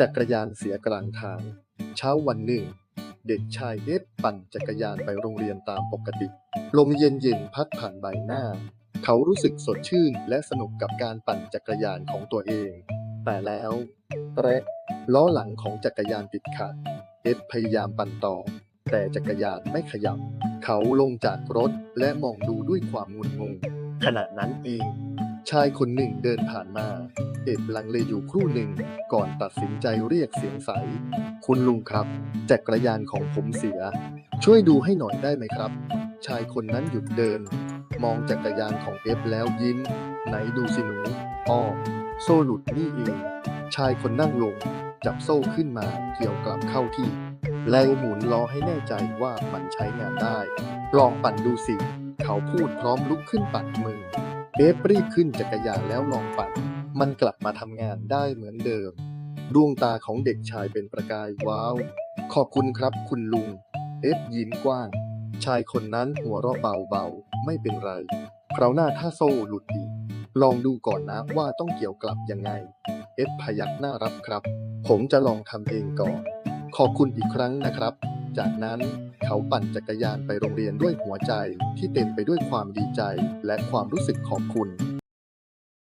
จักรยานเสียกลางทาง เช้าวันหนึ่ง เด็กชายเอฟปั่นจักรยานไปโรงเรียนตามปกติ ลมเย็นๆพัดผ่านใบหน้า เขารู้สึกสดชื่นและสนุกกับการปั่นจักรยานของตัวเอง แต่แล้วแตระล้อหลังของจักรยานติดขัดเอฟพยายามปั่นต่อ แต่จักรยานไม่ขยับ เขาลงจากรถและมองดูด้วยความงุนงงขณะนั้นเอง ชายคนหนึ่งเดินผ่านมา เอ็ดลังเลอยู่ครู่หนึ่ง ก่อนตัดสินใจเรียกเสียงใส คุณลุงครับ จักรยานของผมเสีย ช่วยดูให้หน่อยได้ไหมครับ ชายคนนั้นหยุดเดิน มองจักรยานของเอฟแล้วยิ้ม ไหนดูสิหนูอ้อโซ่หลุดนี่เอง ชายคนนั่งลง จับโซ่ขึ้นมาเกี่ยวกลับเข้าที่แล้วหมุนล้อให้แน่ใจว่ามันใช้งานได้ ลองปั่นดูสิ เขาพูดพร้อมลุกขึ้นปั่นมือ เอฟรีบขึ้นจักรยานแล้วลองปั่น มันกลับมาทำงานได้เหมือนเดิม ดวงตาของเด็กชายเป็นประกายว้าว ขอบคุณครับคุณลุง เอฟยิ้มกว้าง ชายคนนั้นหัวเราะเบาๆ ไม่เป็นไร คราวหน้าถ้าโซ่หลุดอีก ลองดูก่อนนะว่าต้องเกี่ยวกลับยังไง เอฟพยักหน้ารับครับ ผมจะลองทำเองก่อน ขอบคุณอีกครั้งนะครับ จากนั้นเขาปั่นจักรยานไปโรงเรียนด้วยหัวใจที่เต็มไปด้วยความดีใจและความรู้สึกขอบคุณ